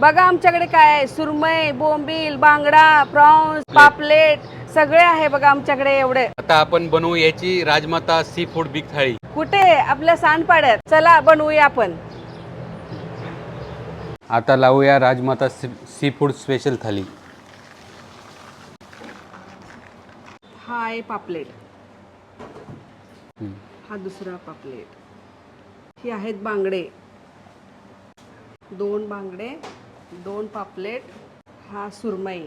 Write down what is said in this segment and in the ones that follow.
बघा आमच्याकडे काय आहे. सुरमई बोंबील बांगडा प्रॉन्स पापलेट सगळे आहे बघा आमच्याकडे एवढे. आता आपण बनवू याची राजमाता सी फूड बिग थाळी. कुठे? आपल्या सांडपाड्यात. चला बनवूया आपण. आता लावूया Rajmata sea food special thali हा आहे पापलेट. हा दुसरा पापलेट. ही आहेत बांगडे. दोन बांगडे. दोन पापलेट हा सुरमई.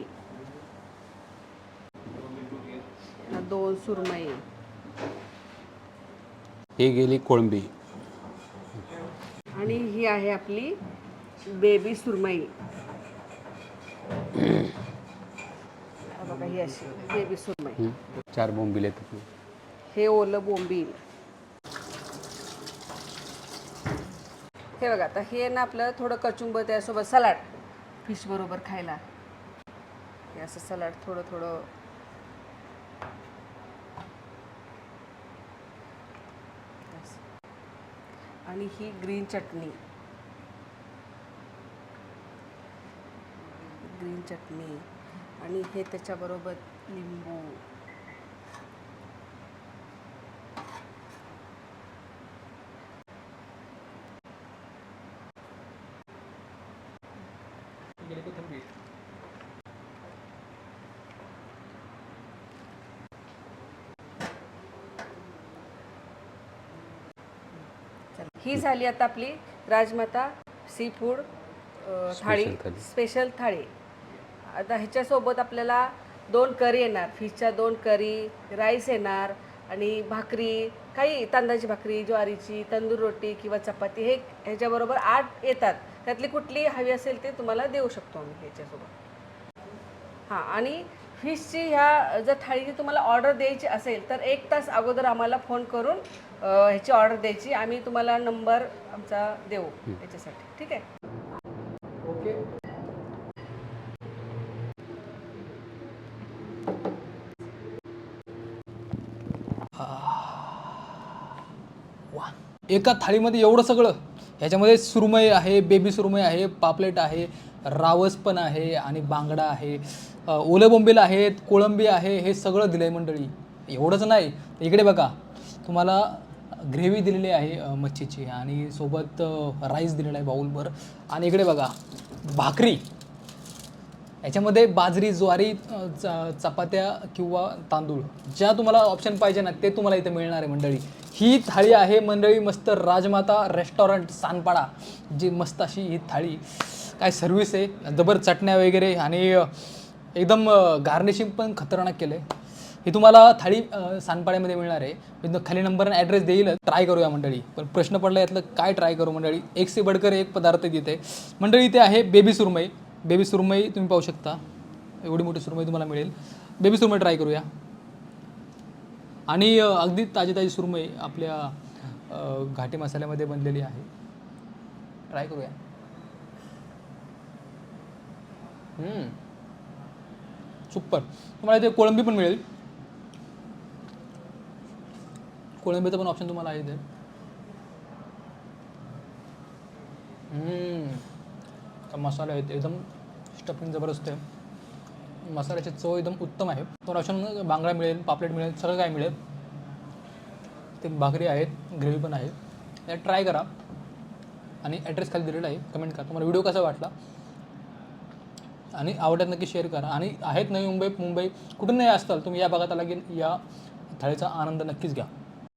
हा दोन सुरमई. हे गेली कोळंबी. आणि ही आहे आपली बेबी सुरमई. बघा ही अशी बेबी सुरमई. चार बोंबील आहेत. हे ओलं बोंबील. हे बघा आता हे ना आपलं थोडं कचुंब त्यासोबत सलाड. फिश बरोबर खायला. हे असं सलाड थोडं थोडं. असं. आणि ही ग्रीन चटणी. ग्रीन चटणी. आणि हे त्याच्याबरोबर लिंबू. चला. ही झाली आता आपली राजमाता सी फूड थाळी थाळी. स्पेशल थाळी आता ह्याच्यासोबत आपल्याला दोन करी येणार फिशच्या दोन करी राईस येणार आणि भाकरी काही तांदळाची भाकरी ज्वारीची तंदूर रोटी किंवा चपाती हे ह्याच्याबरोबर आठ येतात. त्यातली कुठली हवी असेल ते तुम्हाला देऊ शकतो आम्ही ह्याच्यासोबत. हां आणि फिशची ह्या जर थाळीची तुम्हाला ऑर्डर द्यायची असेल तर एक तास अगोदर आम्हाला फोन करून ह्याची ऑर्डर द्यायची. आम्ही तुम्हाला नंबर आमचा देऊ याच्यासाठी ठीक आहे? वा एका थाळीमध्ये एवढं सगळं. ह्याच्यामध्ये सुरमई आहे बेबी सुरमई आहे पापलेट आहे रावस पण आहे आणि बांगडा आहे. ओले बोंबील आहेत कोळंबी आहे हे सगळं दिलं आहे मंडळी. एवढंच नाही. इकडे बघा तुम्हाला ग्रेव्ही दिलेली आहे मच्छीची आणि सोबत राईस दिलेला आहे बाऊलभर आणि इकडे बघा भाकरी. याच्यामध्ये बाजरी ज्वारी च- चपात्या किंवा तांदूळ ज्या तुम्हाला ऑप्शन पाहिजे ना ते तुम्हाला इथे मिळणार आहे मंडळी. ही थाळी आहे मंडळी मस्त राजमाता रेस्टॉरंट सानपाडा जी मस्त अशी ही थाळी. काय सर्विस आहे जबर चटण्या वगैरे आणि एकदम गार्निशिंग पण खतरनाक केलं आहे ही तुम्हाला थाळी सानपाड्यामध्ये मिळणार आहे. मी खाली नंबर आणि ॲड्रेस देईल ट्राय करूया मंडळी. पण प्रश्न पडला यातलं काय ट्राय करू मंडळी? एक से बडकर एक पदार्थ तिथे. मंडळी इथे आहे बेबी सुरमई. बेबी सुरमई तुम्ही पाहू शकता. एवढी मोठी सुरमई तुम्हाला मिळेल. बेबी सुरमई ट्राय करूया. आणि अगदी ताजी ताजी सुरमई आपल्या घाटी मसाल्यामध्ये बनलेली आहे. ट्राय करूया. सुपर तुम्हाला इथे कोळंबी पण मिळेल. कोळंबीचं पण ऑप्शन तुम्हाला आहे इथे. तर मसाले आहेत एकदम स्टफिंग जबरदस्त आहे. मसाल्याची चव एकदम उत्तम आहे. तो राशन बांगडा मिळेल पापलेट मिळेल सगळं काय मिळेल. ते भाकरी आहेत ग्रेव्ही पण आहे. या ट्राय करा. आणि ॲड्रेस खाली दिलेला आहे कमेंट करा. तुम्हाला व्हिडिओ कसा वाटला? आणि आवडत नक्की शेअर करा. आणि आहेत नवी मुंबई मुंबई कुठून नाही असताल तुम्ही या भागात आला की या थाळीचा आनंद नक्कीच घ्या.